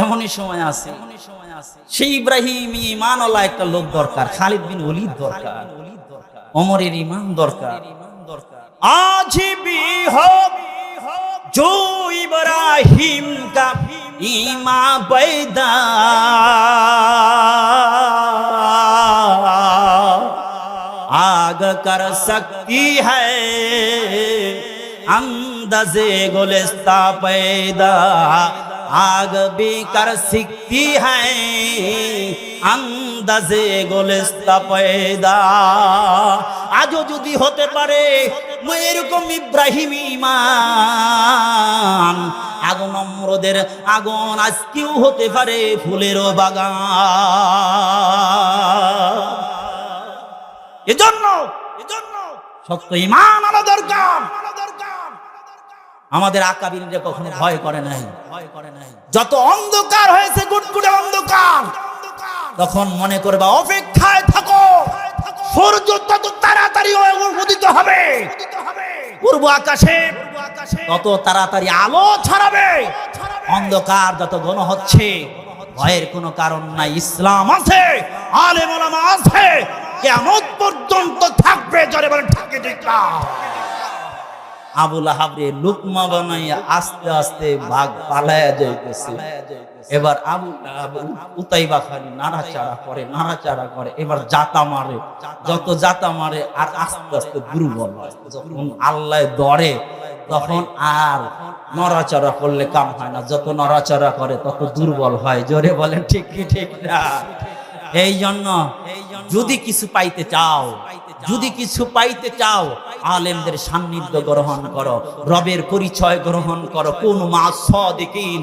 এমনই সময় আছে সেই ইব্রাহিম ইমানওয়ালা একটা লোক দরকার, খালিদ বিন অলিদ দরকার, অমরের ইমান দরকার। আজ বি হো ইব্রাহিম কা ইমা বৈদা আগ কর সকতি হ্যায়। अंदाजे गुलिस्ता पैदा आग भी कर सकती है আন্দাজে গোলেস্তা পয়দা আজও যদি হতে পারে মই এরকম ইব্রাহিম ইমান আগুন অম্রদের আগুন আজকেও হতে পারে ফুলেরও বাগান এজন্য এজন্য শক্ত ইমান আনা দরকার আমাদের আকাবিনরে কখনো ভয় করে নাই। যত অন্ধকার হয়েছে গুটগুটে অন্ধকার। তখন মনে করবা অপেক্ষায় থাকো। সূর্য তত তাড়াতাড়ি উদিত হবে। পূর্ব আকাশে তত তাড়াতাড়ি আলো ছড়াবে। অন্ধকার যত ঘন হচ্ছে ভয়ের কোনো কারণ নাই। ইসলাম আছে আলেম ওলামা আছে। কেমন পর্যন্ত থাকবে জরে থাকে ঠিক না। আবুল আহাবরে লুকমা বানাইয়া আস্তে আস্তে ভাগ পালায়া যাইতেছে। এবার আবু উতাইবা খালি নাড়াচাড়া করে নাড়াচাড়া করে, এবার জাতা মারে। যত জাতা মারে, আর আস্তে আস্তে দুর্বল যখন আল্লাহ দরে তখন আর নড়াচড়া করলে কাম হয় না। যত নড়াচড়া করে, তত দুর্বল হয়। জোরে বলেন, ঠিক কি, ঠিক না? এই জন্য যদি কিছু পাইতে চাও, যদি কিছু পাইতে চাও আলেমদের সান্নিধ্য গ্রহণ করো রবের পরিচয় গ্রহণ করো কোন মা সদিকিন।